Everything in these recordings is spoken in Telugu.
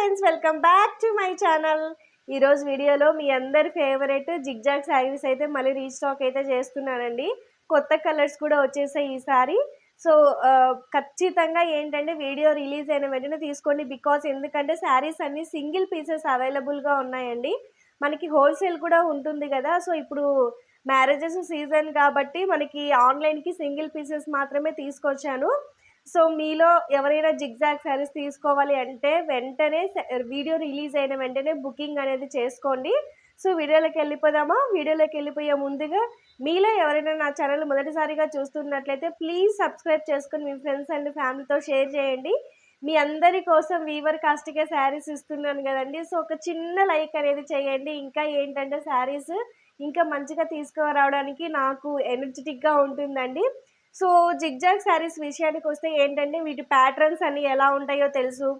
Friends welcome back to my channel. ఈరోజు వీడియోలో మీ అందరి ఫేవరెట్ జిగ్జాగ్ శారీస్ అయితే మళ్ళీ రీస్టాక్ అయితే చేస్తున్నానండి. కొత్త కలర్స్ కూడా వచ్చేసాయి ఈసారి. సో ఖచ్చితంగా ఏంటంటే వీడియో రిలీజ్ అయిన వెంటనే తీసుకోండి బికాస్ ఎందుకంటే శారీస్ అన్నీ సింగిల్ పీసెస్ అవైలబుల్గా ఉన్నాయండి. మనకి హోల్సేల్ కూడా ఉంటుంది కదా సో ఇప్పుడు మ్యారేజెస్ సీజన్ కాబట్టి మనకి ఆన్లైన్కి సింగిల్ పీసెస్ మాత్రమే తీసుకొచ్చాను. సో మీలో ఎవరైనా జిగ్జాగ్ శారీస్ తీసుకోవాలి అంటే వెంటనే వీడియో రిలీజ్ అయిన వెంటనే బుకింగ్ అనేది చేసుకోండి. సో వీడియోలోకి వెళ్ళిపోదామా? వీడియోలోకి వెళ్ళిపోయే ముందుగా మీలో ఎవరైనా నా ఛానల్ మొదటిసారిగా చూస్తున్నట్లయితే ప్లీజ్ సబ్స్క్రైబ్ చేసుకుని మీ ఫ్రెండ్స్ అండ్ ఫ్యామిలీతో షేర్ చేయండి. మీ అందరి కోసం వీవర్ కాస్ట్కే శారీస్ ఇస్తున్నాను కదండి. సో ఒక చిన్న లైక్ అనేది చేయండి. ఇంకా ఏంటంటే శారీస్ ఇంకా మంచిగా తీసుకురావడానికి నాకు ఎనర్జెటిక్గా ఉంటుందండి. సో జిగ్జాగ్ శారీస్ విషయానికి వస్తే ఏంటంటే వీటి ప్యాటర్న్స్ అన్నీ ఎలా ఉంటాయో తెలుసు.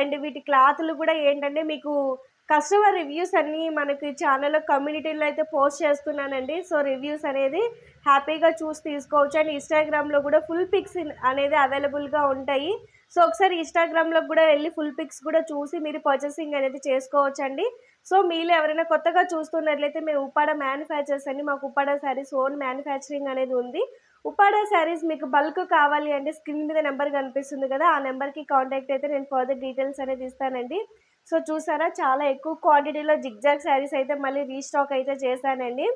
అండ్ వీటి క్లాత్లు కూడా ఏంటంటే మీకు కస్టమర్ రివ్యూస్ అన్నీ మనకి ఛానల్లో కమ్యూనిటీలో అయితే పోస్ట్ చేస్తున్నానండి. సో రివ్యూస్ అనేది హ్యాపీగా చూసి తీసుకోవచ్చు. అండ్ ఇన్స్టాగ్రామ్లో కూడా ఫుల్ పిక్స్ అనేది అవైలబుల్గా ఉంటాయి. సో ఒకసారి ఇన్స్టాగ్రామ్లో కూడా వెళ్ళి ఫుల్ పిక్స్ కూడా చూసి మీరు పర్చేసింగ్ అనేది చేసుకోవచ్చండి. సో మీలో ఎవరైనా కొత్తగా చూస్తున్నట్లయితే మేము ఉప్పాడ మ్యానుఫ్యాక్చర్స్ అండి. మాకు ఉప్పాడ శారీస్ ఓన్ మ్యానుఫ్యాక్చరింగ్ అనేది ఉంది. ఉప్పాడ శారీస్ మీకు బల్క్ కావాలి అంటే స్క్రీన్ మీద నెంబర్ కనిపిస్తుంది కదా ఆ నెంబర్కి కాంటాక్ట్ అయితే నేను ఫర్దర్ డీటెయిల్స్ అనేది ఇస్తానండి. సో చూసారా చాలా ఎక్కువ క్వాంటిటీలో జిగ్జాగ్ శారీస్ అయితే మళ్ళీ రీస్టాక్ అయితే చేశానండి.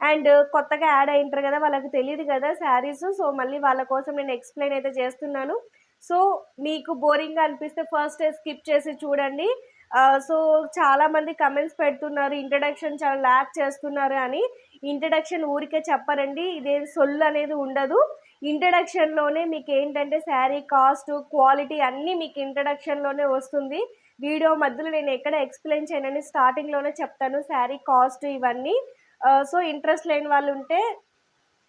అండ్ కొత్తగా యాడ్ అయింటారు కదా వాళ్ళకి తెలియదు కదా శారీస్. సో మళ్ళీ వాళ్ళ కోసం నేను ఎక్స్ప్లెయిన్ అయితే చేస్తున్నాను. సో మీకు బోరింగ్గా అనిపిస్తే ఫస్ట్ స్కిప్ చేసి చూడండి. Uh, సో చాలా మంది కమెంట్స్ పెడుతున్నారు ఇంట్రడక్షన్ చాలా ల్యాక్ చేస్తున్నారు అని. ఇంట్రడక్షన్ ఊరికే చెప్పరండి. ఇదేది సొల్లు అనేది ఉండదు. ఇంట్రడక్షన్లోనే మీకు ఏంటంటే శారీ కాస్ట్ క్వాలిటీ అన్నీ మీకు ఇంట్రడక్షన్లోనే వస్తుంది. వీడియో మధ్యలో నేను ఎక్కడ ఎక్స్ప్లెయిన్ చేయనని స్టార్టింగ్లోనే చెప్తాను. శారీ కాస్ట్ ఇవన్నీ. సో ఇంట్రెస్ట్ లేని వాళ్ళు ఉంటే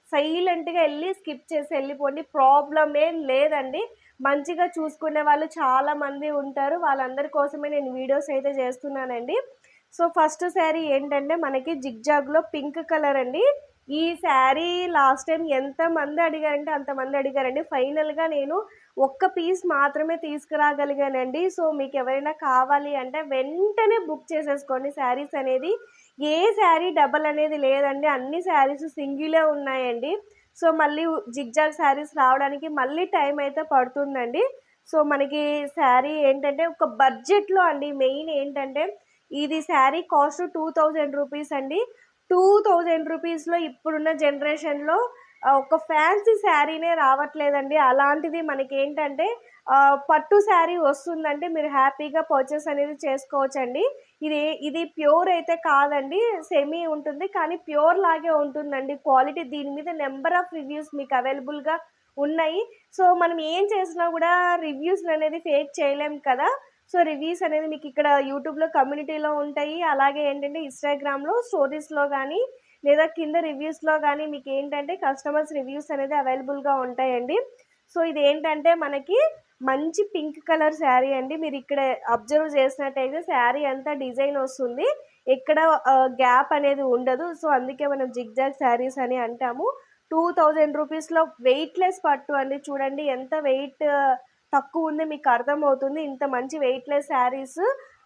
సైలెంట్గా వెళ్ళి స్కిప్ చేసి వెళ్ళిపోండి. ప్రాబ్లం ఏం లేదండి. మంచిగా చూసుకునే వాళ్ళు చాలామంది ఉంటారు. వాళ్ళందరి కోసమే నేను వీడియోస్ అయితే చేస్తున్నానండి. సో ఫస్ట్ శారీ ఏంటంటే మనకి జిగ్జాగ్లో పింక్ కలర్ అండి. ఈ శారీ లాస్ట్ టైం ఎంతమంది అడిగారంటే అంతమంది అడిగారండి. ఫైనల్గా నేను ఒక్క పీస్ మాత్రమే తీసుకురాగలిగానండి. సో మీకు ఎవరైనా కావాలి అంటే వెంటనే బుక్ చేసేసుకోండి శారీస్ అనేది. ఏ శారీ డబల్ అనేది లేదండి. అన్ని శారీస్ సింగిలే ఉన్నాయండి. సో మళ్ళీ జిగ్జాగ్ శారీస్ రావడానికి మళ్ళీ టైం అయితే పడుతుందండి. సో మనకి శారీ ఏంటంటే ఒక బడ్జెట్లో అండి. మెయిన్ ఏంటంటే ఇది sari cost two thousand rupees అండి. టూ థౌజండ్ రూపీస్లో ఇప్పుడున్న జనరేషన్లో ఒక ఫ్యాన్సీ శారీనే రావట్లేదండి. అలాంటిది మనకి ఏంటంటే పట్టు శారీ వస్తుందంటే మీరు హ్యాపీగా పర్చేస్ అనేది చేసుకోవచ్చండి. ఇది ఇది ప్యూర్ అయితే కాదండి సెమీ ఉంటుంది. కానీ ప్యూర్ లాగే ఉంటుందండి. క్వాలిటీ దీని మీద నెంబర్ ఆఫ్ రివ్యూస్ మీకు అవైలబుల్గా ఉన్నాయి. సో మనం ఏం చేసినా కూడా రివ్యూస్ అనేది ఫేక్ చేయలేం కదా. సో రివ్యూస్ అనేది మీకు ఇక్కడ యూట్యూబ్లో కమ్యూనిటీలో ఉంటాయి. అలాగే ఏంటంటే ఇన్స్టాగ్రామ్లో స్టోరీస్లో కానీ లేదా కింద రివ్యూస్లో కానీ మీకు ఏంటంటే కస్టమర్స్ రివ్యూస్ అనేది అవైలబుల్గా ఉంటాయండి. సో ఇది ఏంటంటే మనకి మంచి పింక్ కలర్ శారీ అండి. మీరు ఇక్కడ అబ్జర్వ్ చేసినట్టయితే శారీ అంతా డిజైన్ వస్తుంది. ఎక్కడ గ్యాప్ అనేది ఉండదు. సో అందుకే మనం జిగ్జాగ్ శారీస్ అని అంటాము. టూ థౌజండ్ రూపీస్లో వెయిట్లెస్ పట్టు అండి. చూడండి ఎంత వెయిట్ తక్కువ ఉంది మీకు అర్థమవుతుంది. ఇంత మంచి వెయిట్లెస్ శారీస్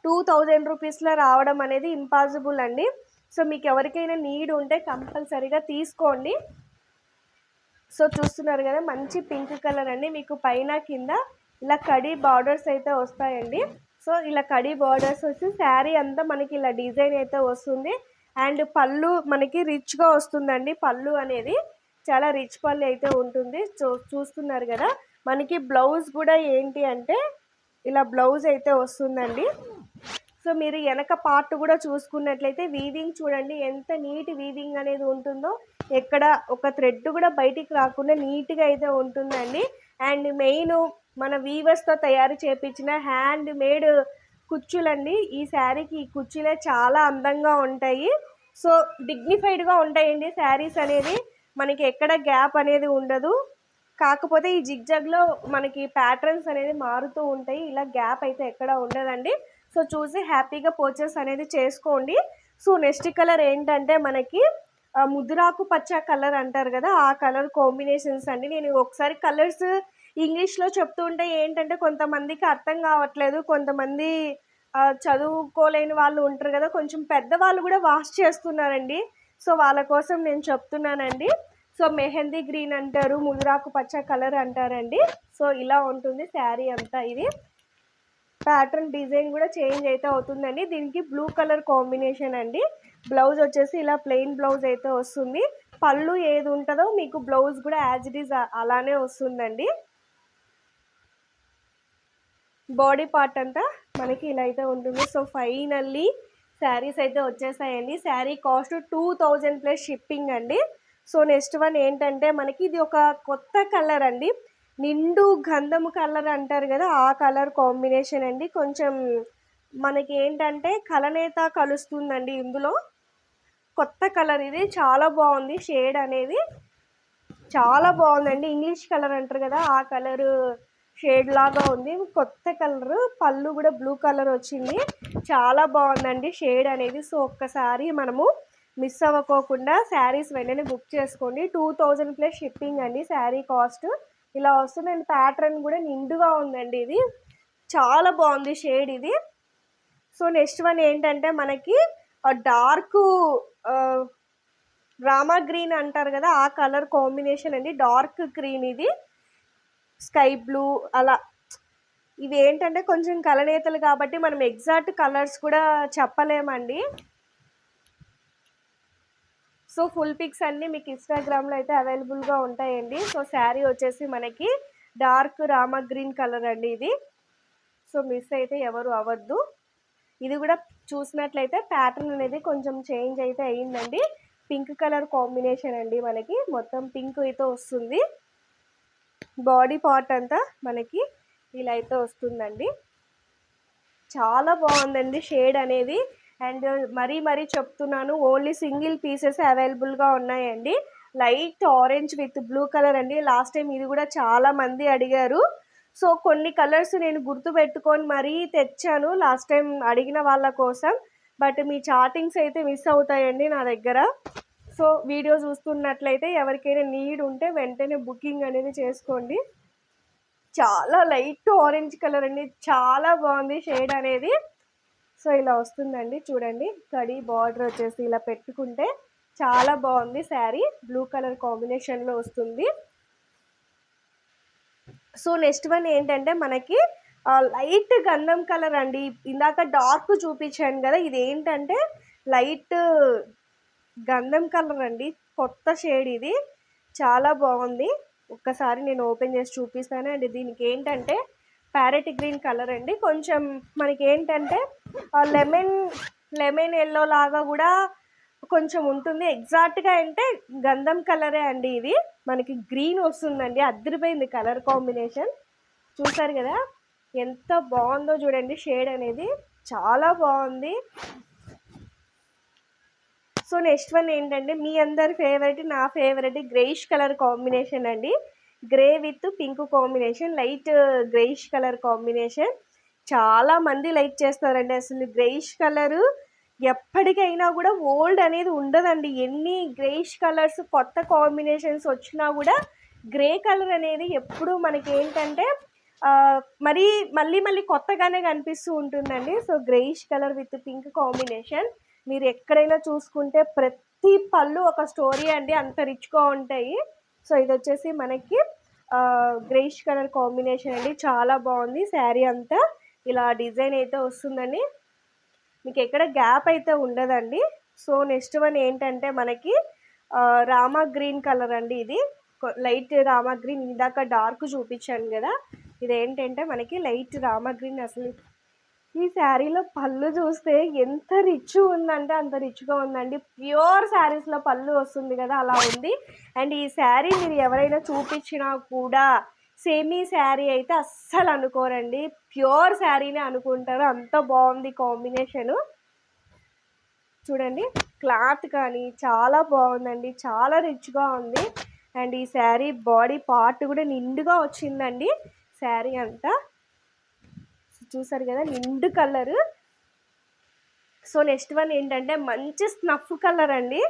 టూ థౌజండ్ రూపీస్లో రావడం అనేది ఇంపాసిబుల్ అండి. సో మీకు ఎవరికైనా నీడ్ ఉంటే కంపల్సరీగా తీసుకోండి. సో చూస్తున్నారు కదా మంచి పింక్ కలర్ అండి. మీకు పైన కింద ఇలా కడి బార్డర్స్ అయితే వస్తాయండి. సో ఇలా కడి బార్డర్స్ వచ్చి శారీ అంతా మనకి ఇలా డిజైన్ అయితే వస్తుంది. అండ్ పళ్ళు మనకి రిచ్గా వస్తుందండి. పళ్ళు అనేది చాలా రిచ్ పళ్ళు అయితే ఉంటుంది. చూ చూస్తున్నారు కదా మనకి బ్లౌజ్ కూడా ఏంటి అంటే ఇలా బ్లౌజ్ అయితే వస్తుందండి. సో మీరు వెనక పార్ట్ కూడా చూసుకున్నట్లయితే వీవింగ్ చూడండి ఎంత నీట్ వీవింగ్ అనేది ఉంటుందో ఎక్కడ ఒక థ్రెడ్ కూడా బయటికి రాకుండా నీట్గా అయితే ఉంటుందండి. అండ్ మెయిన్ మన వీవర్స్తో తయారు చేపించిన హ్యాండ్ మేడ్ కుచ్చులండి. ఈ శారీకి ఈ కుర్చీలే చాలా అందంగా ఉంటాయి. సో డిగ్నిఫైడ్గా ఉంటాయండి శారీస్ అనేది మనకి ఎక్కడ గ్యాప్ అనేది ఉండదు. కాకపోతే ఈ జిగ్జాగ్లో మనకి ప్యాటర్న్స్ అనేది మారుతూ ఉంటాయి. ఇలా గ్యాప్ అయితే ఎక్కడ ఉండదండి. సో చూసి హ్యాపీగా పర్చేస్ అనేది చేసుకోండి. సో నెక్స్ట్ కలర్ ఏంటంటే మనకి ముదురాకు పచ్చ కలర్ అంటారు కదా ఆ కలర్ కాంబినేషన్స్ అండి. నేను ఒకసారి కలర్స్ ఇంగ్లీష్లో చెప్తూ ఉంటే ఏంటంటే కొంతమందికి అర్థం కావట్లేదు. కొంతమంది చదువుకోలేని వాళ్ళు ఉంటారు కదా కొంచెం పెద్దవాళ్ళు కూడా వాష్ చేస్తున్నారండి. సో వాళ్ళ కోసం నేను చెప్తున్నానండి. సో మెహందీ గ్రీన్ అంటారు ముదురాకు పచ్చ కలర్ అంటారండి. సో ఇలా ఉంటుంది శారీ అంతా ఇది. ప్యాటర్న్ డిజైన్ కూడా చేంజ్ అయితే అవుతుందండి. దీనికి బ్లూ కలర్ కాంబినేషన్ అండి. బ్లౌజ్ వచ్చేసి ఇలా ప్లెయిన్ బ్లౌజ్ అయితే వస్తుంది. పళ్ళు ఏది ఉంటుందో మీకు బ్లౌజ్ కూడా యాజ్ ఇట్ ఈజ్ అలానే వస్తుందండి. బాడీ పార్ట్ అంతా మనకి ఇలా అయితే ఉంటుంది. సో ఫైనల్లీ శారీస్ అయితే వచ్చేసాయండి. Sari cost two thousand plus shipping అండి. సో నెక్స్ట్ వన్ ఏంటంటే మనకి ఇది ఒక కొత్త కలర్ అండి. నిండు గంధము కలర్ అంటారు కదా ఆ కలర్ కాంబినేషన్ అండి. కొంచెం మనకి ఏంటంటే కలనేత కలుస్తుందండి ఇందులో. కొత్త కలర్ ఇది చాలా బాగుంది షేడ్ అనేది. చాలా బాగుందండి ఇంగ్లీష్ కలర్ అంటారు కదా ఆ కలర్ షేడ్ లాగా ఉంది. కొత్త కలర్ పళ్ళు కూడా బ్లూ కలర్ వచ్చింది. చాలా బాగుందండి షేడ్ అనేది. సో ఒక్కసారి మనము మిస్ అవ్వకోకుండా శారీస్ వెంటనే బుక్ చేసుకోండి. టూ థౌజండ్ ప్లస్ షిప్పింగ్ అండి శారీ కాస్ట్. ఇలా వస్తుంది. అండ్ ప్యాటర్న్ కూడా నిండుగా ఉందండి ఇది. చాలా బాగుంది షేడ్ ఇది. సో నెక్స్ట్ వన్ ఏంటంటే మనకి డార్క్ రామా గ్రీన్ అంటారు కదా ఆ కలర్ కాంబినేషన్ అండి. డార్క్ గ్రీన్ ఇది. స్కై బ్లూ అలా. ఇవి ఏంటంటే కొంచెం కలనేతలు కాబట్టి మనం ఎగ్జాక్ట్ కలర్స్ కూడా చెప్పలేమండి. సో ఫుల్ పిక్స్ అన్నీ మీకు ఇన్స్టాగ్రామ్లో అయితే అవైలబుల్గా ఉంటాయండి. సో శారీ వచ్చేసి మనకి డార్క్ రామా గ్రీన్ కలర్ అండి ఇది. సో మిస్ అయితే ఎవరు అవ్వద్దు. ఇది కూడా చూసినట్లయితే ప్యాటర్న్ అనేది కొంచెం చేంజ్ అయితే అయ్యిందండి. పింక్ కలర్ కాంబినేషన్ అండి మనకి. మొత్తం పింక్ అయితే వస్తుంది. బాడీ పార్ట్ అంతా మనకి ఇలా అయితే వస్తుందండి. చాలా బాగుందండి షేడ్ అనేది. అండ్ మరీ మరీ చెప్తున్నాను ఓన్లీ సింగిల్ పీసెస్ అవైలబుల్గా ఉన్నాయండి. Light orange with blue colour అండి. లాస్ట్ టైం ఇది కూడా చాలా మంది అడిగారు. సో కొన్ని కలర్స్ నేను గుర్తు పెట్టుకొని మరీ తెచ్చాను లాస్ట్ టైం అడిగిన వాళ్ళ కోసం. బట్ మీ చాటింగ్స్ అయితే మిస్ అవుతాయండి నా దగ్గర. సో వీడియో చూస్తున్నట్లయితే ఎవరికైనా నీడ్ ఉంటే వెంటనే బుకింగ్ అనేది చేసుకోండి. చాలా లైట్ ఆరెంజ్ కలర్ అండి. చాలా బాగుంది షేడ్ అనేది. సో ఇలా వస్తుందండి. చూడండి కడి బార్డర్ వచ్చేసి ఇలా పెట్టుకుంటే చాలా బాగుంది శారీ. బ్లూ కలర్ కాంబినేషన్లో వస్తుంది. సో నెక్స్ట్ వన్ ఏంటంటే మనకి లైట్ గంధం కలర్ అండి. ఇందాక డార్క్ చూపించాను కదా ఇది ఏంటంటే లైట్ గంధం కలర్ అండి. కొత్త షేడ్ ఇది. చాలా బాగుంది. ఒక్కసారి నేను ఓపెన్ చేసి చూపిస్తాను. అండ్ దీనికి ఏంటంటే ప్యారెట్ గ్రీన్ కలర్ అండి. కొంచెం మనకి ఏంటంటే లెమన్ లెమన్ ఎల్లో లాగా కూడా కొంచెం ఉంటుంది. ఎగ్జాక్ట్గా అంటే గంధం కలరే అండి ఇది. మనకి గ్రీన్ వస్తుందండి. అద్దరిపోయింది కలర్ కాంబినేషన్. చూసారు కదా ఎంత బాగుందో చూడండి షేడ్ అనేది. చాలా బాగుంది. సో నెక్స్ట్ వన్ ఏంటంటే మీ అందరి ఫేవరెట్ నా ఫేవరెట్ గ్రేష్ కలర్ కాంబినేషన్ అండి. Grey with pink combination light greyish colour combination చాలా మంది లైక్ చేస్తారండి. అసలు గ్రేయిష్ కలరు ఎప్పటికైనా కూడా ఓల్డ్ అనేది ఉండదండి. ఎన్ని గ్రేయిష్ కలర్స్ కొత్త కాంబినేషన్స్ వచ్చినా కూడా గ్రే కలర్ అనేది ఎప్పుడు మనకి ఏంటంటే మరి మరీ మళ్ళీ మళ్ళీ కొత్తగానే కనిపిస్తూ ఉంటుందండి. So greyish colour with pink combination మీరు ఎక్కడైనా చూసుకుంటే ప్రతి పళ్ళు ఒక స్టోరీ అండి. అంత రిచ్గా ఉంటాయి. సో ఇది వచ్చేసి మనకి గ్రేష్ కలర్ కాంబినేషన్ అండి. చాలా బాగుంది. శారీ అంతా ఇలా డిజైన్ అయితే వస్తుందండి. మీకు ఎక్కడ గ్యాప్ అయితే ఉండదండి. సో నెక్స్ట్ వన్ ఏంటంటే మనకి రామా గ్రీన్ కలర్ అండి ఇది. లైట్ రామా గ్రీన్ ఇందాక డార్క్ చూపించాను కదా. ఇది ఏంటంటే మనకి లైట్ రామా గ్రీన్ అసలు ఈ శారీలో పళ్ళు చూస్తే ఎంత రిచ్ ఉందంటే అంత రిచ్గా ఉందండి. ప్యూర్ శారీస్లో పళ్ళు వస్తుంది కదా అలా ఉంది. అండ్ ఈ శారీ మీరు ఎవరైనా చూపించినా కూడా సేమీ శారీ అయితే అస్సలు అనుకోరండి. ప్యూర్ శారీనే అనుకుంటారు. అంత బాగుంది కాంబినేషను. చూడండి క్లాత్ కానీ చాలా బాగుందండి. చాలా రిచ్గా ఉంది. అండ్ ఈ శారీ బాడీ పార్ట్ కూడా నిండుగా వచ్చిందండి. శారీ అంతా. చూసారు కదా నిండు కలర్. సో నెక్స్ట్ వన్ ఏంటంటే మంచి స్నఫ్ కలర్ అండి.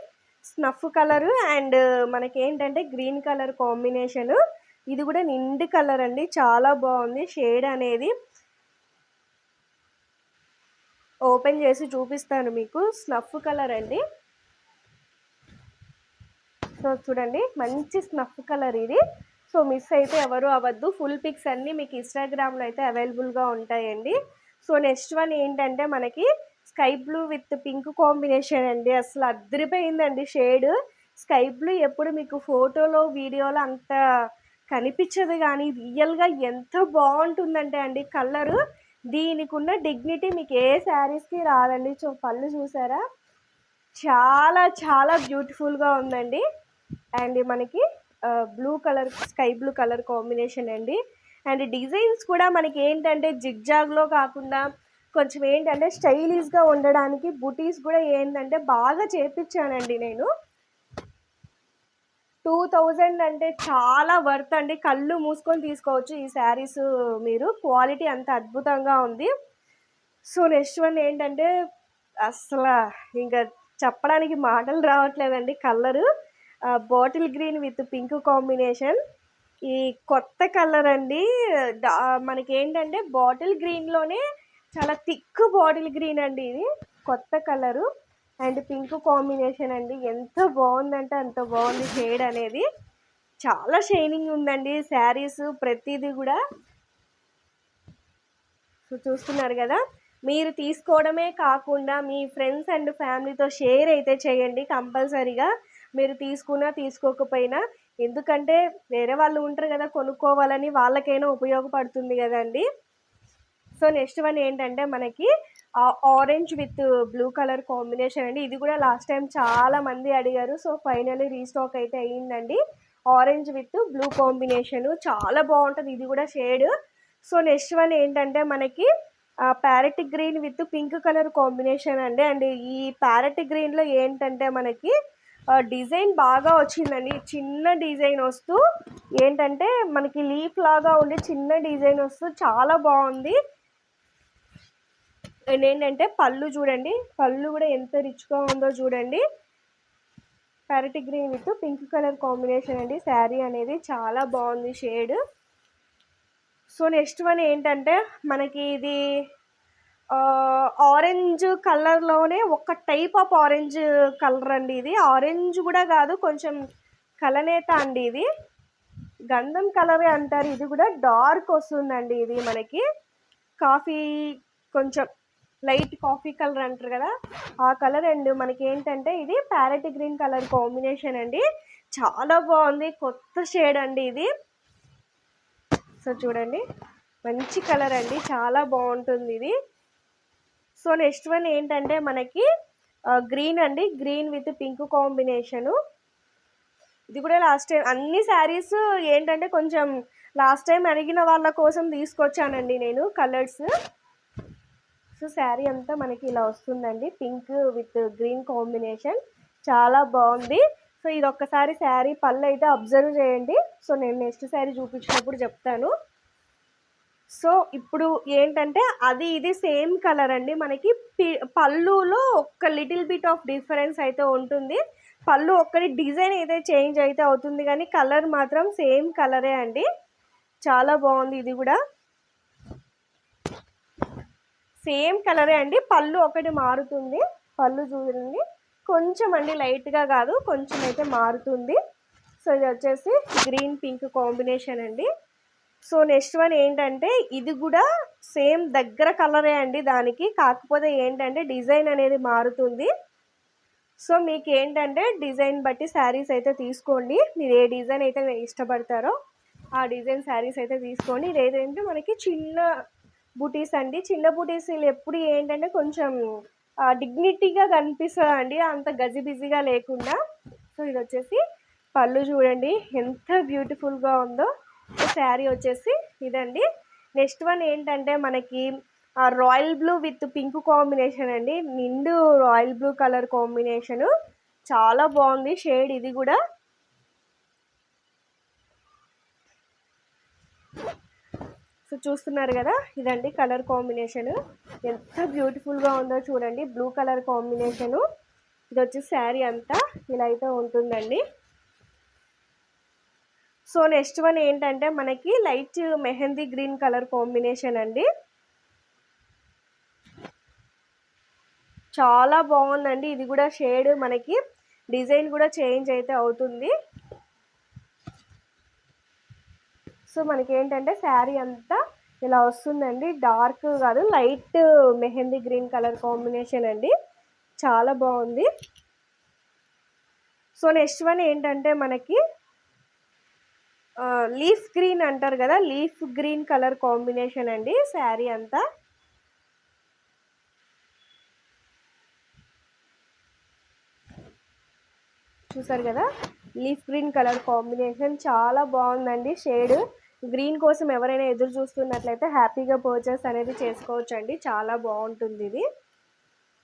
స్నఫ్ కలర్ అండ్ మనకి ఏంటంటే గ్రీన్ కలర్ కాంబినేషన్. ఇది కూడా నిండు కలర్ అండి. చాలా బాగుంది. షేడ్ అనేది ఓపెన్ చేసి చూపిస్తాను మీకు. స్నఫ్ కలర్ అండి. సో చూడండి. మంచి స్నఫ్ కలర్ ఇది. సో మిస్ అయితే ఎవరు అవ్వద్దు. ఫుల్ పిక్స్ అన్నీ మీకు ఇన్స్టాగ్రామ్లో అయితే అవైలబుల్గా ఉంటాయండి. సో నెక్స్ట్ వన్ ఏంటంటే మనకి sky blue with pink combination అండి. అసలు అద్దరిపోయిందండి షేడ్. స్కై బ్లూ ఎప్పుడు మీకు ఫోటోలో వీడియోలో అంత కనిపించదు కానీ రియల్గా ఎంత బాగుంటుందంటే అండి కలరు. దీనికి ఉన్న డిగ్నిటీ మీకు ఏ శారీస్కి రాదండి. సో పళ్ళు చూసారా? చాలా చాలా బ్యూటిఫుల్గా ఉందండి. అండ్ మనకి blue colour sky blue colour combination అండి. అండ్ డిజైన్స్ కూడా మనకి ఏంటంటే జిగ్జాగ్లో కాకుండా కొంచెం ఏంటంటే స్టైలిష్గా ఉండడానికి బుటీస్ కూడా ఏంటంటే బాగా చేపించానండి నేను. టూ థౌజండ్ అంటే చాలా వర్త్ అండి. కళ్ళు మూసుకొని తీసుకోవచ్చు ఈ శారీస్ మీరు. క్వాలిటీ అంత అద్భుతంగా ఉంది. సో నెక్స్ట్ వన్ ఏంటంటే అసలు ఇంకా చెప్పడానికి మాటలు రావట్లేదండి. Colour bottle green with pink combination. ఈ కొత్త కలర్ అండి. మనకి ఏంటంటే బాటిల్ గ్రీన్లోనే చాలా థిక్ బాటిల్ గ్రీన్ అండి ఇది. కొత్త కలరు అండ్ పింక్ కాంబినేషన్ అండి. ఎంత బాగుందంటే అంత బాగుంది షేడ్ అనేది. చాలా షైనింగ్ ఉందండి. శారీస్ ప్రతిదీ కూడా. సో చూస్తున్నారు కదా. మీరు తీసుకోవడమే కాకుండా మీ ఫ్రెండ్స్ అండ్ ఫ్యామిలీతో షేర్ అయితే చేయండి కంపల్సరీగా. మీరు తీసుకున్నా తీసుకోకపోయినా ఎందుకంటే వేరే వాళ్ళు ఉంటారు కదా కొనుక్కోవాలని వాళ్ళకైనా ఉపయోగపడుతుంది కదండి. సో నెక్స్ట్ వన్ ఏంటంటే మనకి orange with blue colour combination అండి. ఇది కూడా లాస్ట్ టైం చాలా మంది అడిగారు. సో ఫైనల్లీ రీస్టాక్ అయితే అయ్యిందండి ఆరెంజ్ విత్ బ్లూ కాంబినేషన్ చాలా బాగుంటుంది. ఇది కూడా షేడ్. సో నెక్స్ట్ వన్ ఏంటంటే మనకి parrot green with pink colour combination అండి. అండ్ ఈ ప్యారెట్ గ్రీన్లో ఏంటంటే మనకి డిజైన్ బాగా వచ్చిందండి. చిన్న డిజైన్ వస్తూ ఏంటంటే మనకి లీఫ్ లాగా ఉండే చిన్న డిజైన్ వస్తూ చాలా బాగుంది. అండ్ ఏంటంటే పళ్ళు చూడండి. పళ్ళు కూడా ఎంత రిచ్గా ఉందో చూడండి. Parrot green with pink colour combination అండి. శారీ అనేది చాలా బాగుంది షేడ్. సో నెక్స్ట్ వన్ ఏంటంటే మనకి ఇది ఆరెంజ్ కలర్లోనే ఒక టైప్ ఆఫ్ ఆరెంజ్ కలర్ అండి ఇది. ఆరెంజ్ కూడా కాదు కొంచెం కలనేత అండి ఇది. గంధం కలరే అంటారు. ఇది కూడా డార్క్ వస్తుందండి ఇది మనకి. కాఫీ కొంచెం లైట్ కాఫీ కలర్ అంటారు కదా. ఆ కలర్ అండ్ మనకి ఏంటంటే ఇది ప్యారెట్ గ్రీన్ కలర్ కాంబినేషన్ అండి. చాలా బాగుంది. కొత్త షేడ్ అండి ఇది. సో చూడండి మంచి కలర్ అండి. చాలా బాగుంటుంది ఇది. సో నెక్స్ట్ వన్ ఏంటంటే మనకి గ్రీన్ అండి. Green with pink combination. ఇది కూడా లాస్ట్ టైం అన్ని శారీస్ ఏంటంటే కొంచెం లాస్ట్ టైం అడిగిన వాళ్ళ కోసం తీసుకొచ్చానండి నేను కలర్స్. సో శారీ అంతా మనకి ఇలా వస్తుందండి. Pink with green combination. చాలా బాగుంది. సో ఇది ఒక్కసారి శారీ పళ్ళు అయితే అబ్జర్వ్ చేయండి. సో నేను నెక్స్ట్ శారీ చూపించినప్పుడు చెప్తాను. సో ఇప్పుడు ఏంటంటే అది ఇది సేమ్ కలర్ అండి. మనకి పళ్ళులో ఒక్క లిటిల్ బిట్ ఆఫ్ డిఫరెన్స్ అయితే ఉంటుంది. పళ్ళు ఒక్కటి డిజైన్ అయితే చేంజ్ అయితే అవుతుంది. కానీ కలర్ మాత్రం సేమ్ కలరే అండి. చాలా బాగుంది ఇది కూడా. సేమ్ కలరే అండి. పళ్ళు ఒకటి మారుతుంది. పళ్ళు చూడండి. కొంచెం అండి లైట్గా కాదు కొంచెం అయితే మారుతుంది. సో ఇది వచ్చేసి గ్రీన్ పింక్ కాంబినేషన్ అండి. సో నెక్స్ట్ వన్ ఏంటంటే ఇది కూడా సేమ్ దగ్గర కలరే అండి దానికి. కాకపోతే ఏంటంటే డిజైన్ అనేది మారుతుంది. సో మీకు ఏంటంటే డిజైన్ బట్టి శారీస్ అయితే తీసుకోండి. మీరు ఏ డిజైన్ అయితే ఇష్టపడతారో ఆ డిజైన్ శారీస్ అయితే తీసుకోండి. ఇది ఏదంటే మనకి చిన్న బుటీస్ అండి. చిన్న బుటీస్ ఎప్పుడు ఏంటంటే కొంచెం డిగ్నిటీగా కనిపిస్తుంది అండి అంత గజిబిజిగా లేకుండా. సో ఇది వచ్చేసి పళ్ళు చూడండి. ఎంత బ్యూటిఫుల్గా ఉందో. శారీ వచ్చేసి ఇదండి. నెక్స్ట్ వన్ ఏంటంటే మనకి royal blue with pink combination అండి. నిండు రాయల్ బ్లూ కలర్ కాంబినేషను చాలా బాగుంది. షేడ్ ఇది కూడా. సో చూస్తున్నారు కదా? ఇదండి కలర్ కాంబినేషన్ ఎంత బ్యూటిఫుల్గా ఉందో చూడండి. బ్లూ కలర్ కాంబినేషను ఇది వచ్చి శారీ అంతా ఇలా అయితే ఉంటుందండి. సో నెక్స్ట్ వన్ ఏంటంటే మనకి light mehndi green colour combination అండి. చాలా బాగుందండి. ఇది కూడా షేడ్ మనకి డిజైన్ కూడా చేంజ్ అయితే అవుతుంది. సో మనకి ఏంటంటే శారీ అంతా ఇలా వస్తుందండి. డార్క్ కాదు light mehndi green colour combination అండి. చాలా బాగుంది. సో నెక్స్ట్ వన్ ఏంటంటే మనకి లీఫ్ గ్రీన్ అంటారు కదా లీఫ్ గ్రీన్ కలర్ కాంబినేషన్ అండి శారీ అంతా. చూసారు కదా లీఫ్ గ్రీన్ కలర్ కాంబినేషన్ చాలా బాగుందండి షేడ్. గ్రీన్ కోసం ఎవరైనా ఎదురు చూస్తున్నట్లయితే హ్యాపీగా పర్చేస్ అనేది చేసుకోవచ్చండి చాలా బాగుంటుంది ఇది.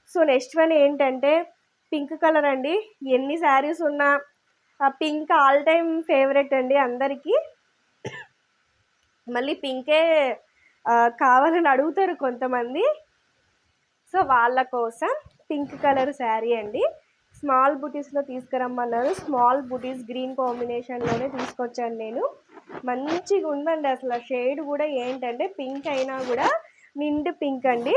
సో నెక్స్ట్ వన్ ఏంటంటే పింక్ కలర్ అండి ఎన్ని శారీస్ ఉన్నా పింక్ ఆల్ టైమ్ ఫేవరెట్ అండి అందరికీ. మళ్ళీ పింకే కావాలని అడుగుతారు కొంతమంది. సో వాళ్ళ కోసం పింక్ కలర్ శారీ అండి. స్మాల్ బుటీస్లో తీసుకురమ్మన్నారు. స్మాల్ బుటీస్ గ్రీన్ కాంబినేషన్లోనే తీసుకొచ్చాను నేను. మంచిగా ఉందండి అసలు. షేడ్ కూడా ఏంటంటే పింక్ అయినా కూడా నిండు పింక్ అండి.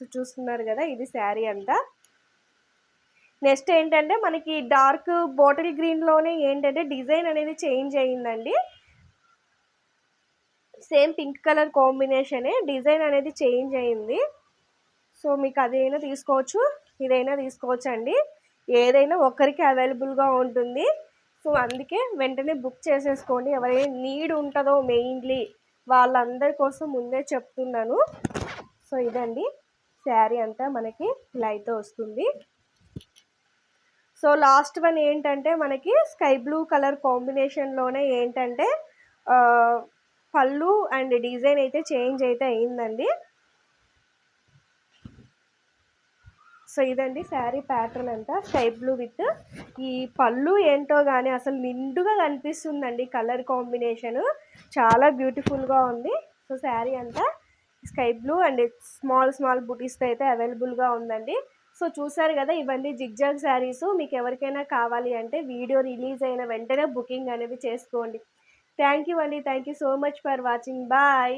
సో చూస్తున్నారు కదా ఇది శారీ అంతా. నెక్స్ట్ ఏంటంటే మనకి డార్క్ బాటిల్ గ్రీన్లోనే ఏంటంటే డిజైన్ అనేది చేంజ్ అయ్యిందండి సేమ్ పింక్ కలర్ కాంబినేషనే డిజైన్ అనేది చేంజ్ అయింది. సో మీకు అదైనా తీసుకోవచ్చు ఇదైనా తీసుకోవచ్చు అండి ఏదైనా ఒక్కరికి అవైలబుల్గా ఉంటుంది. సో అందుకే వెంటనే బుక్ చేసేసుకోండి. ఎవరైనా నీడ్ ఉంటుందో మెయిన్లీ వాళ్ళందరి కోసం ముందే చెప్తున్నాను. సో ఇదండి. శారీ అంతా మనకి లైట్ వస్తుంది. సో లాస్ట్ వన్ ఏంటంటే మనకి స్కై బ్లూ కలర్ కాంబినేషన్లోనే ఏంటంటే పళ్ళు అండ్ డిజైన్ అయితే చేంజ్ అయితే అయిందండి. సో ఇదండి శారీ ప్యాటర్న్ అంతా స్కై బ్లూ విత్. ఈ పళ్ళు ఏంటో కానీ అసలు నిండుగా కనిపిస్తుందండి కలర్ కాంబినేషన్. చాలా బ్యూటిఫుల్గా ఉంది. సో శారీ అంతా sky blue and small small బుటీస్తో అయితే అవైలబుల్గా ఉందండి. సో చూసారు కదా ఇవన్నీ జిగ్జాగ్ శారీస్. మీకు ఎవరికైనా కావాలి అంటే వీడియో రిలీజ్ అయిన వెంటనే బుకింగ్ అనేది చేసుకోండి. థ్యాంక్ యూ అండి. Thank you so much for watching. Bye.